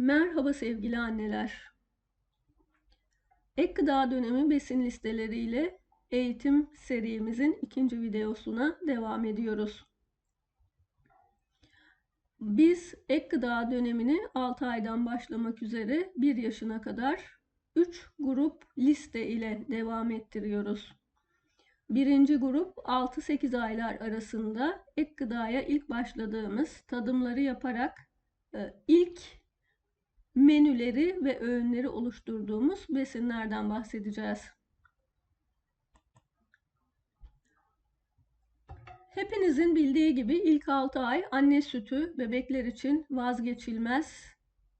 Merhaba sevgili anneler. Ek gıda dönemi besin listeleriyle eğitim serimizin ikinci videosuna devam ediyoruz. Biz ek gıda dönemini 6 aydan başlamak üzere 1 yaşına kadar 3 grup liste ile devam ettiriyoruz. Birinci grup 6-8 aylar arasında ek gıdaya ilk başladığımız tadımları yaparak e, ilk menüleri ve öğünleri oluşturduğumuz besinlerden bahsedeceğiz. Hepinizin bildiği gibi ilk 6 ay anne sütü bebekler için vazgeçilmez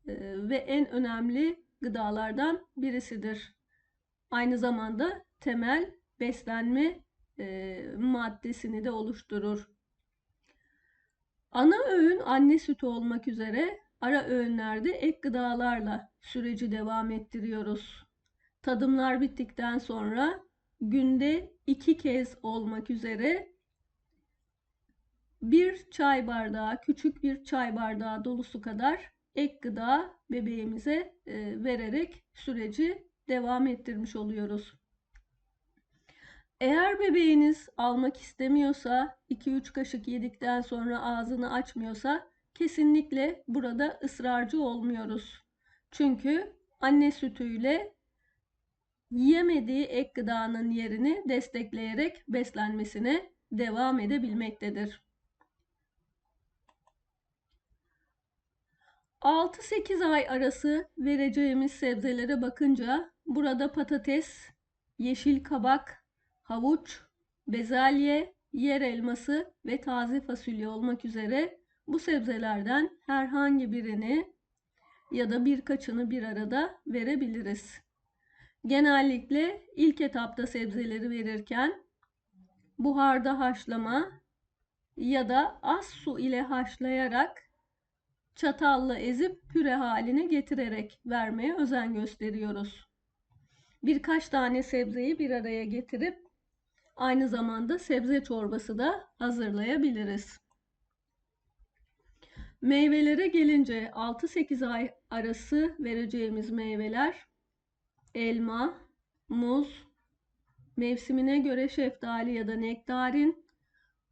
e, ve en önemli gıdalardan birisidir. Aynı zamanda temel beslenme e, maddesini de oluşturur. Ana öğün anne sütü olmak üzere ara öğünlerde ek gıdalarla süreci devam ettiriyoruz. Tadımlar bittikten sonra günde iki kez olmak üzere bir çay bardağı, küçük bir çay bardağı dolusu kadar ek gıda bebeğimize e, vererek süreci devam ettirmiş oluyoruz. Eğer bebeğiniz almak istemiyorsa, 2-3 kaşık yedikten sonra ağzını açmıyorsa kesinlikle burada ısrarcı olmuyoruz. Çünkü anne sütüyle yemediği ek gıdanın yerini destekleyerek beslenmesine devam edebilmektedir. 6-8 ay arası vereceğimiz sebzelere bakınca burada patates, yeşil kabak, havuç, bezelye, yer elması ve taze fasulye olmak üzere bu sebzelerden herhangi birini ya da birkaçını bir arada verebiliriz. Genellikle ilk etapta sebzeleri verirken buharda haşlama ya da az su ile haşlayarak çatalla ezip püre haline getirerek vermeye özen gösteriyoruz. Birkaç tane sebzeyi bir araya getirip aynı zamanda sebze çorbası da hazırlayabiliriz. Meyvelere gelince 6-8 ay arası vereceğimiz meyveler elma, muz, mevsimine göre şeftali ya da nektarin,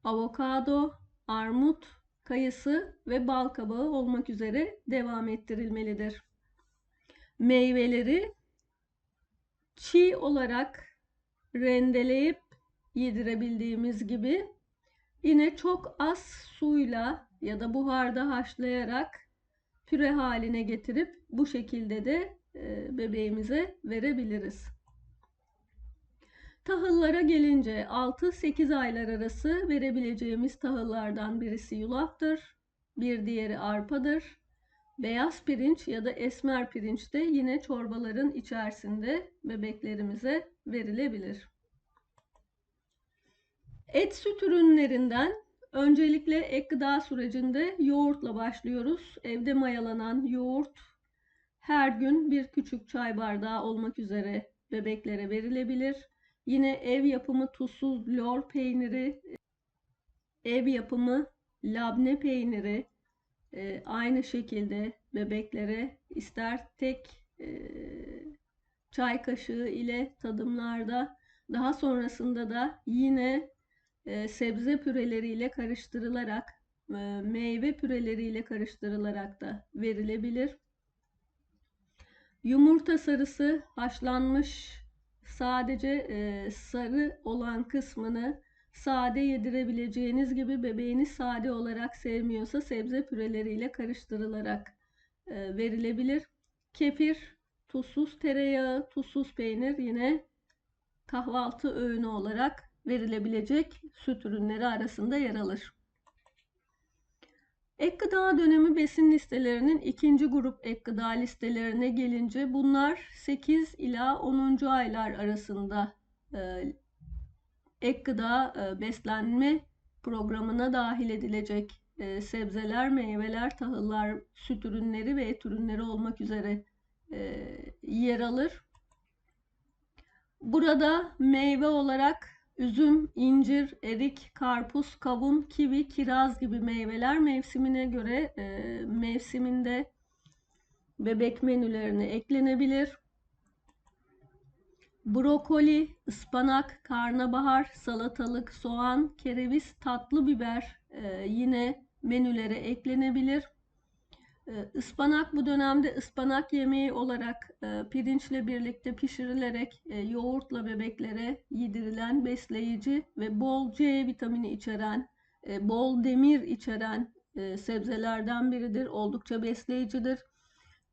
avokado, armut, kayısı ve bal kabağı olmak üzere devam ettirilmelidir. Meyveleri çiğ olarak rendeleyip yedirebildiğimiz gibi yine çok az suyla ya da buharda haşlayarak püre haline getirip bu şekilde de e, bebeğimize verebiliriz. Tahıllara gelince 6-8 aylar arası verebileceğimiz tahıllardan birisi yulaftır. Bir diğeri arpadır. Beyaz pirinç ya da esmer pirinç de yine çorbaların içerisinde bebeklerimize verilebilir. Et süt ürünlerinden öncelikle ek gıda sürecinde yoğurtla başlıyoruz. Evde mayalanan yoğurt her gün bir küçük çay bardağı olmak üzere bebeklere verilebilir. Yine ev yapımı tuzsuz lor peyniri, ev yapımı labne peyniri e, aynı şekilde bebeklere ister tek e, çay kaşığı ile tadımlarda daha sonrasında da yine e, sebze püreleriyle karıştırılarak e, meyve püreleriyle karıştırılarak da verilebilir. Yumurta sarısı haşlanmış sadece e, sarı olan kısmını sade yedirebileceğiniz gibi bebeğiniz sade olarak sevmiyorsa sebze püreleriyle karıştırılarak e, verilebilir. Kefir, tuzsuz tereyağı, tuzsuz peynir yine kahvaltı öğünü olarak verilebilecek süt ürünleri arasında yer alır. Ek gıda dönemi besin listelerinin ikinci grup ek gıda listelerine gelince bunlar 8 ila 10. aylar arasında e, ek gıda e, beslenme programına dahil edilecek e, sebzeler, meyveler, tahıllar, süt ürünleri ve et ürünleri olmak üzere yer alır. Burada meyve olarak üzüm, incir, erik, karpuz, kavun, kivi, kiraz gibi meyveler mevsimine göre e, mevsiminde bebek menülerine eklenebilir. Brokoli, ıspanak, karnabahar, salatalık, soğan, kereviz, tatlı biber e, yine menülere eklenebilir. E, ıspanak bu dönemde ıspanak yemeği olarak e, pirinçle birlikte pişirilerek e, yoğurtla bebeklere yedirilen besleyici ve bol C vitamini içeren, e, bol demir içeren sebzelerden biridir. Oldukça besleyicidir.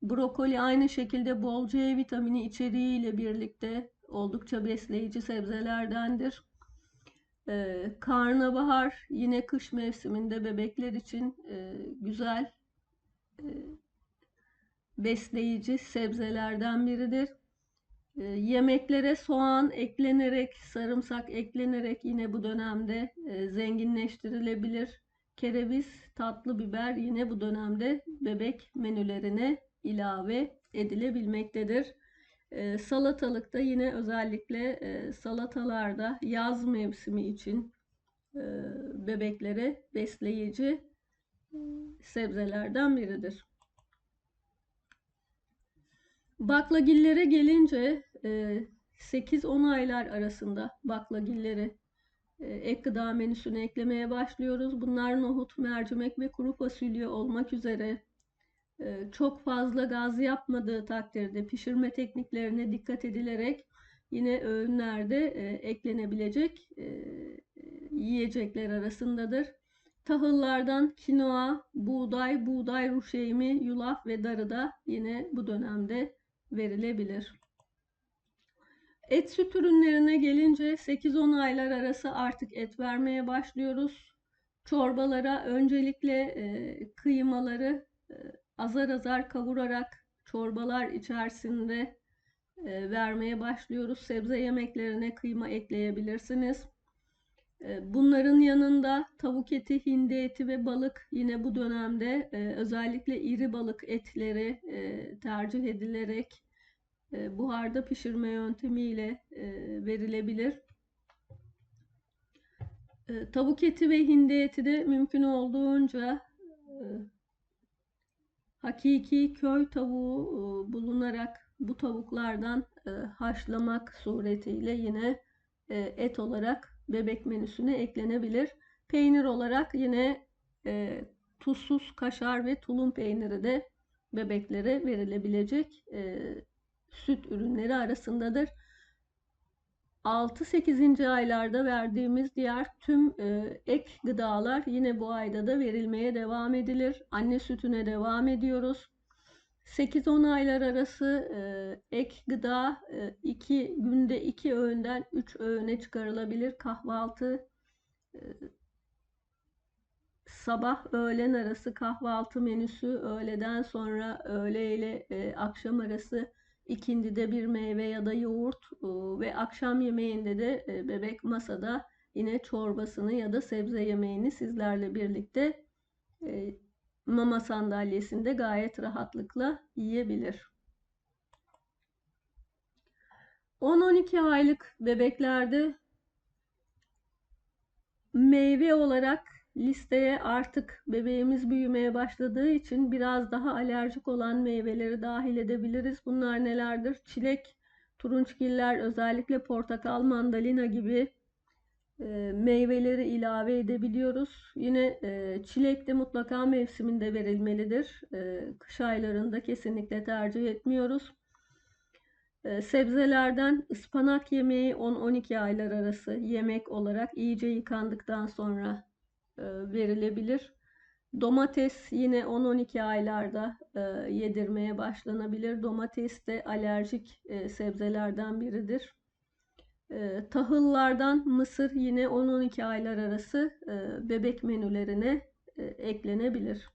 Brokoli aynı şekilde bol C vitamini içeriği ile birlikte oldukça besleyici sebzelerdendir. Ee, karnabahar yine kış mevsiminde bebekler için güzel besleyici sebzelerden biridir. E, yemeklere soğan eklenerek, sarımsak eklenerek yine bu dönemde e, zenginleştirilebilir. Kereviz, tatlı biber yine bu dönemde bebek menülerine ilave edilebilmektedir. E, salatalıkta yine özellikle e, salatalarda yaz mevsimi için e, bebeklere besleyici sebzelerden biridir. Baklagillere gelince e, 8-10 aylar arasında baklagilleri e, ek gıda menüsüne eklemeye başlıyoruz. Bunlar nohut, mercimek ve kuru fasulye olmak üzere ee, çok fazla gaz yapmadığı takdirde pişirme tekniklerine dikkat edilerek yine öğünlerde e, eklenebilecek e, yiyecekler arasındadır. Tahıllardan kinoa, buğday, buğday ruşeymi, yulaf ve darı da yine bu dönemde verilebilir. Et süt ürünlerine gelince 8-10 aylar arası artık et vermeye başlıyoruz. Çorbalara öncelikle e, kıymaları azar azar kavurarak çorbalar içerisinde e, vermeye başlıyoruz. Sebze yemeklerine kıyma ekleyebilirsiniz. E, bunların yanında tavuk eti, hindi eti ve balık yine bu dönemde e, özellikle iri balık etleri e, tercih edilerek e, buharda pişirme yöntemiyle verilebilir. Tavuk eti ve hindi eti de mümkün olduğunca hakiki köy tavuğu bulunarak bu tavuklardan haşlamak suretiyle yine et olarak bebek menüsüne eklenebilir. Peynir olarak yine tuzsuz kaşar ve tulum peyniri de bebeklere verilebilecek süt ürünleri arasındadır. 6-8. aylarda verdiğimiz diğer tüm e, ek gıdalar yine bu ayda da verilmeye devam edilir. Anne sütüne devam ediyoruz. 8-10 aylar arası e, ek gıda 2 e, günde 2 öğünden 3 öğüne çıkarılabilir. Kahvaltı e, sabah öğlen arası kahvaltı menüsü, öğleden sonra öğle ile e, akşam arası İkindide bir meyve ya da yoğurt ıı, ve akşam yemeğinde de e, bebek masada yine çorbasını ya da sebze yemeğini sizlerle birlikte e, mama sandalyesinde gayet rahatlıkla yiyebilir. 10-12 aylık bebeklerde meyve olarak listeye artık bebeğimiz büyümeye başladığı için biraz daha alerjik olan meyveleri dahil edebiliriz. Bunlar nelerdir? Çilek, turunçgiller, özellikle portakal, mandalina gibi meyveleri ilave edebiliyoruz. Yine çilek de mutlaka mevsiminde verilmelidir. Kış aylarında kesinlikle tercih etmiyoruz. Sebzelerden ıspanak yemeği 10-12 aylar arası yemek olarak iyice yıkandıktan sonra verilebilir. Domates yine 10-12 aylarda yedirmeye başlanabilir. Domates de alerjik sebzelerden biridir. Tahıllardan mısır yine 10-12 aylar arası bebek menülerine eklenebilir.